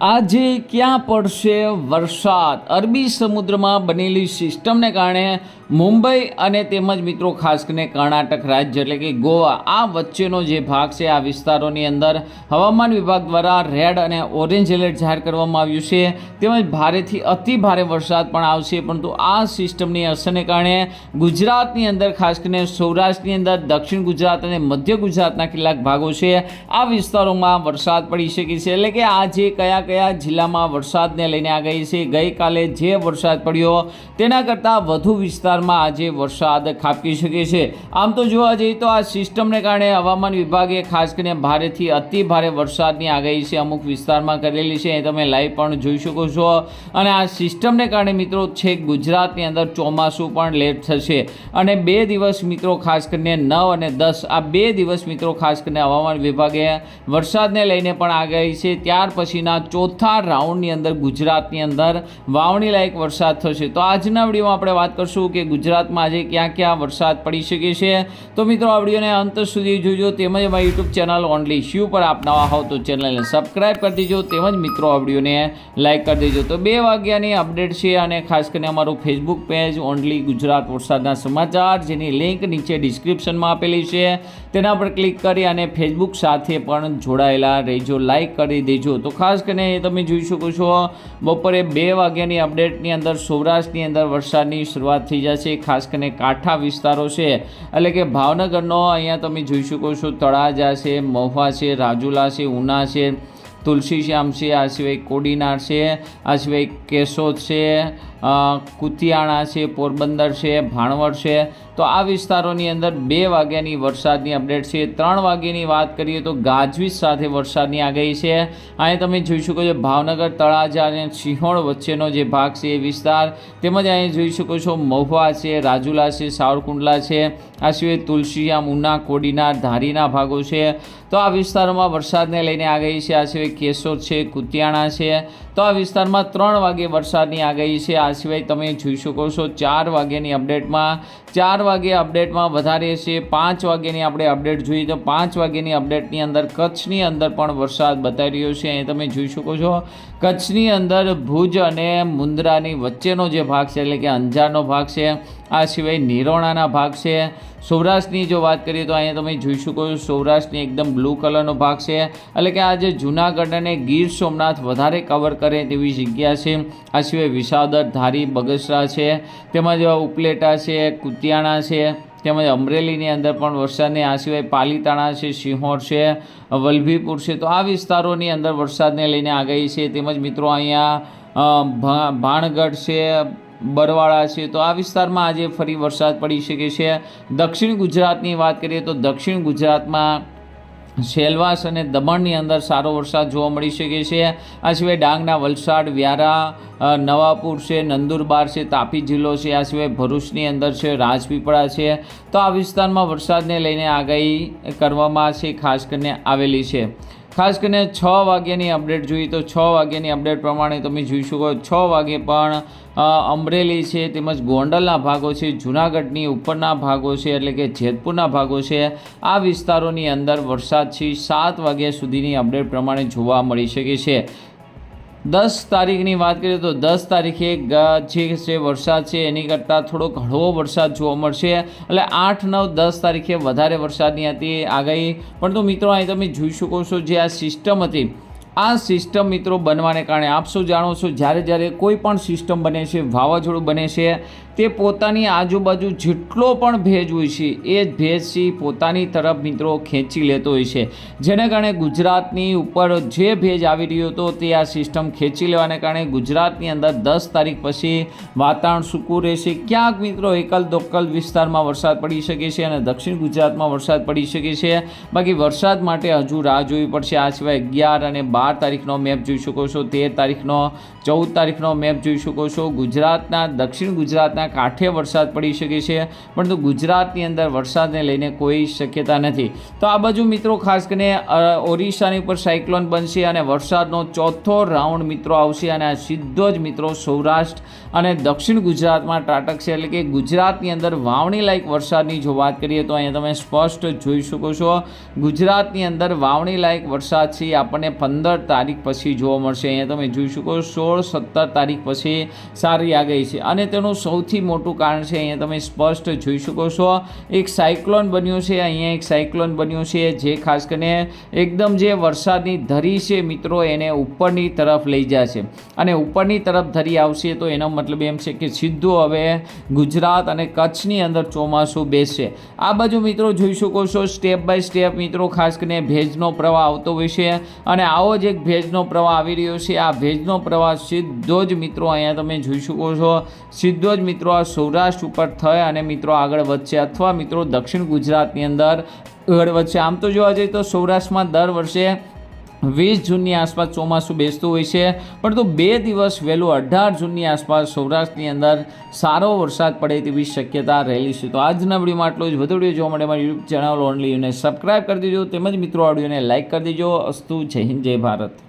આજે ક્યાં પડશે વરસાદ? અરબી સમુદ્રમાં બનેલી સિસ્ટમને કારણે મુંબઈ અને તેમજ મિત્રો ખાસ કરીને કર્ણાટક રાજ્ય એટલે કે ગોવા, આ વચ્ચેનો જે ભાગ છે, આ વિસ્તારોની અંદર હવામાન વિભાગ દ્વારા રેડ અને ઓરેન્જ એલર્ટ જાહેર કરવામાં આવ્યું છે. તેમજ ભારેથી અતિ ભારે વરસાદ પણ આવશે, પરંતુ આ સિસ્ટમની અસરને કારણે ગુજરાતની અંદર ખાસ કરીને સૌરાષ્ટ્રની અંદર, દક્ષિણ ગુજરાત અને મધ્ય ગુજરાતના કેટલાક ભાગો છે, આ વિસ્તારોમાં વરસાદ પડી શકે છે. એટલે કે આજે કયા કયા જિલ્લામાં વરસાદને લઈને આગાહી છે. ગઈકાલે જે વરસાદ પડ્યો તેના કરતાં વધુ વિસ્તારમાં આજે વરસાદ ખાબકી શકે છે. આમ તો જોવા જઈએ તો આ સિસ્ટમને કારણે હવામાન વિભાગે ખાસ કરીને ભારેથી અતિ ભારે વરસાદની આગાહી છે અમુક વિસ્તારમાં કરેલી છે. એ તમે લાઈવ પણ જોઈ શકો છો. અને આ સિસ્ટમને કારણે મિત્રો છેક ગુજરાતની અંદર ચોમાસું પણ લેટ થશે. અને બે દિવસ મિત્રો ખાસ કરીને નવ અને દસ, આ બે દિવસ મિત્રો ખાસ કરીને હવામાન વિભાગે વરસાદને લઈને પણ આગાહી છે. ત્યાર પછીના ચોથા રાઉન્ડની અંદર ગુજરાતની અંદર વાવણી લાયક વરસાદ થશે. તો આજના વિડીયોમાં આપણે વાત કરશું કે ગુજરાતમાં આજે ક્યાં ક્યાં વરસાદ પડી શકે છે. તો મિત્રો, આ વિડીયોને અંત સુધી જોજો. તેમજ અમારી યુટ્યુબ ચેનલ ઓનલી શ્યુ પર આપ નવા હોવ તો ચેનલને સબસ્ક્રાઈબ કરી દેજો. તેમજ મિત્રો, આ વિડીયોને લાઈક કરી દેજો. તો બે વાગ્યાની અપડેટ છે અને ખાસ કરીને અમારું ફેસબુક પેજ ઓનલી ગુજરાત વરસાદના સમાચાર, જેની લિંક નીચે ડિસ્ક્રિપ્શનમાં આપેલી છે. તેના પર ક્લિક કરી અને ફેસબુક સાથે પણ જોડાયેલા રહેજો. લાઈક કરી દેજો. તો ખાસ કરીને તમે જોઈ શકો છો, બપોરે બે વાગ્યાની અપડેટની અંદર સૌરાષ્ટ્રની અંદર વરસાદની શરૂઆત થઈ જશે ખાસ કરીને કાંઠા વિસ્તારો છે. એટલે કે ભાવનગરનો અહીંયા તમે જોઈ શકો છો, તળાજા છે, મહુવા છે, રાજુલા છે, ઉના છે તુલસી શ્યામ છે, આ સિવાય કોડીનાર છે, આ સિવાય કેશોદ છે કુતિયાણા છે, પોરબંદર છે, ભાણવડ છે. તો આ વિસ્તારોની અંદર બે વાગ્યાની વરસાદની અપડેટ છે. ત્રણ વાગ્યાની વાત કરીએ તો ગાજવીજ સાથે વરસાદની આગાહી છે. અહીં તમે જોઈ શકો છો ભાવનગર, તળાજા અને સિંહોણ વચ્ચેનો જે ભાગ છે એ વિસ્તાર. તેમજ અહીં જોઈ શકો છો મહુવા છે, રાજુલા છે, સાવરકુંડલા છે. આ સિવાય તુલસીયામ ઉના કોડીના ધારીના ભાગો છે. તો આ વિસ્તારોમાં વરસાદને લઈને આગાહી છે. આ સિવાય કેશોદ છે, કુતિયાણા છે. તો આ વિસ્તારમાં ત્રણ વાગે વરસાદની આગાહી છે. આ સિવાય તમે જોઈ શકો છો, ચાર વાગ્યાની અપડેટમાં, ચાર વાગે અપડેટમાં વધારે છે, પાંચ વાગ્યાની આપણે અપડેટ જોઈએ તો પાંચ વાગ્યાની અપડેટની અંદર કચ્છની અંદર પણ વરસાદ બતાવી રહ્યો છે. અહીં તમે જોઈ શકો છો, કચ્છની અંદર ભુજ અને મુન્દ્રાની વચ્ચેનો જે ભાગ છે, એટલે કે અંજારનો ભાગ છે આ સિવાય નિરોણાના ભાગ છે. સૌરાષ્ટ્રની જો વાત કરીએ તો અહીંયા તમે જોઈ શકો છો સૌરાષ્ટ્રની એકદમ બ્લુ કલરનો ભાગ છે. એટલે કે આ જે જૂનાગઢ અને ગીર સોમનાથ વધારે કવર કરે તેવી જગ્યા છે. આ સિવાય વિસાવદર, ધારી, બગસરા છે. તેમજ ઉપલેટા છે, કુતિયાણા છે. તેમજ અમરેલીની અંદર પણ વરસાદને આ સિવાય પાલીતાણા છે સિંહોર છે, વલભીપુર છે. તો આ વિસ્તારોની અંદર વરસાદને લઈને આગાહી છે. તેમજ મિત્રો અહીંયા ભાણગઢ છે બરવાળા છે, તો આ વિસ્તારમાં આજે ફરી વરસાદ પડી શકે છે. દક્ષિણ ગુજરાતની વાત કરીએ તો દક્ષિણ ગુજરાતમાં સેલવાસ અને દમણની અંદર સારો વરસાદ જોવા મળી શકે છે. આ સિવાય ડાંગના વલસાડ, વ્યારા નવાપુર છે, નંદુરબાર છે, તાપી જિલ્લો છે, આ સિવાય ભરૂચની અંદર છે, રાજપીપળા છે. તો આ વિસ્તારમાં વરસાદને લઈને આગાહી કરવામાં છે, ખાસ કરીને આવેલી છે. ખાસ કરીને છ વાગ્યાની અપડેટ જોઈએ તો છ વાગ્યાની અપડેટ પ્રમાણે તમે જોઈ શકો છ. વાગે પણ અમરેલી છે, તેમજ ગોંડલના ભાગો છે, જૂનાગઢની ઉપરના ભાગો છે, એટલે કે જેતપુરના ભાગો છે. આ વિસ્તારોની અંદર વરસાદ છે. સાત વાગ્યા સુધીની અપડેટ પ્રમાણે જોવા મળી શકે છે. દસ તારીખની વાત કરીએ તો દસ તારીખે જે વરસાદ છે, એની કરતાં થોડોક હળવો વરસાદ જોવા મળશે. એટલે આઠ, નવ, દસ તારીખે વધારે વરસાદની હતી આગાહી. પરંતુ મિત્રો, અહીં તમે જોઈ શકો છો જે આ સિસ્ટમ હતી. આ સિસ્ટમ મિત્રો બનવાને કારણે, આપ જાણો છો, જ્યારે જ્યારે કોઈ પણ સિસ્ટમ બને છે, વાવાઝોડું બને છે તે પોતાની આજુબાજુ જેટલો પણ ભેજ હોય છે, એ જ ભેજથી પોતાની તરફ મિત્રો ખેંચી લેતો હોય છે. જેને કારણે ગુજરાતની ઉપર જે ભેજ આવી રહ્યો હતો તે આ સિસ્ટમ ખેંચી લેવાને કારણે ગુજરાતની અંદર દસ તારીખ પછી વાતાવરણ સૂકું રહેશે. ક્યાંક મિત્રો એકલ દોકલ વિસ્તારમાં વરસાદ પડી શકે છે અને દક્ષિણ ગુજરાતમાં વરસાદ પડી શકે છે. બાકી વરસાદ માટે હજુ રાહ જોવી પડશે. આ સિવાય અગિયાર અને બાર તારીખનો મેપ જોઈ શકો છો, તેર તારીખનો, ચૌદ તારીખનો મેપ જોઈ શકો છો. ગુજરાતના, દક્ષિણ ગુજરાતના દરિયાના કાંઠે વરસાદ પડી શકે છે, પરંતુ ગુજરાતની અંદર વરસાદને લઈને કોઈ શક્યતા નથી. તો આ બાજુ મિત્રો, ખાસ કરીને ઓરિસ્સાની ઉપર સાયક્લોન બનશે અને વરસાદનો ચોથો રાઉન્ડ મિત્રો આવશે અને આ સીધો જ મિત્રો સૌરાષ્ટ્ર અને દક્ષિણ ગુજરાતમાં ત્રાટકશે એટલે કે ગુજરાતની અંદર વાવણી લાયક વરસાદની જો વાત કરીએ તો અહીંયા તમે સ્પષ્ટ જોઈ શકો છો. ગુજરાતની અંદર વાવણી લાયક વરસાદ છે આપણને પંદર તારીખ પછી જોવા મળશે. અહીંયા તમે જોઈ શકો સોળ સત્તર તારીખ પછી સારી આગાહી છે. અને તેનું સૌથી મોટું કારણ છે, અહીંયા તમે સ્પષ્ટ જોઈ શકો છો. એક સાયક્લોન બન્યું છે, અહીંયા એક સાયક્લોન બન્યું છે, જે ખાસ કરીને એકદમ જે વરસાદની ધરી છે મિત્રો, એને ઉપરની તરફ લઈ જશે. અને ઉપરની તરફ ધરી આવશે તો એનો મતલબ એમ છે કે સીધું હવે ગુજરાત અને કચ્છની અંદર ચોમાસું બેસશે. આ બાજુ મિત્રો જોઈ શકો છો સ્ટેપ બાય સ્ટેપ મિત્રો ખાસ કરીને ભેજનો પ્રવાહ આવતો હોય છે. અને આવો જ એક ભેજનો પ્રવાહ આવી રહ્યો છે. આ ભેજનો પ્રવાહ સીધો જ મિત્રો અહીંયા તમે જોઈ શકો છો. સીધો જ મિત્રો આ સૌરાષ્ટ્ર ઉપર થઈ અને મિત્રો આગળ વધશે અથવા મિત્રો દક્ષિણ ગુજરાતની અંદર આગળ વધશે. આમ તો જોવા જઈએ તો સૌરાષ્ટ્રમાં દર વર્ષે વીસ જૂનની આસપાસ ચોમાસું બેસતું હોય છે. પરંતુ બે દિવસ વહેલું અઢાર જૂનની આસપાસ સૌરાષ્ટ્રની અંદર સારો વરસાદ પડે તેવી શક્યતા રહેલી છે. તો આજના વિડીયોમાં આટલું જ. વધુ વીડિયો જોવા માટે મારી યુટ્યુબ ચેનલ ઓનલી યુને સબસ્ક્રાઈબ કરી દેજો. તેમજ મિત્રો આ વિડીયોને લાઇક કરી દેજો. અસ્તુ. જય હિન્દ, જય ભારત.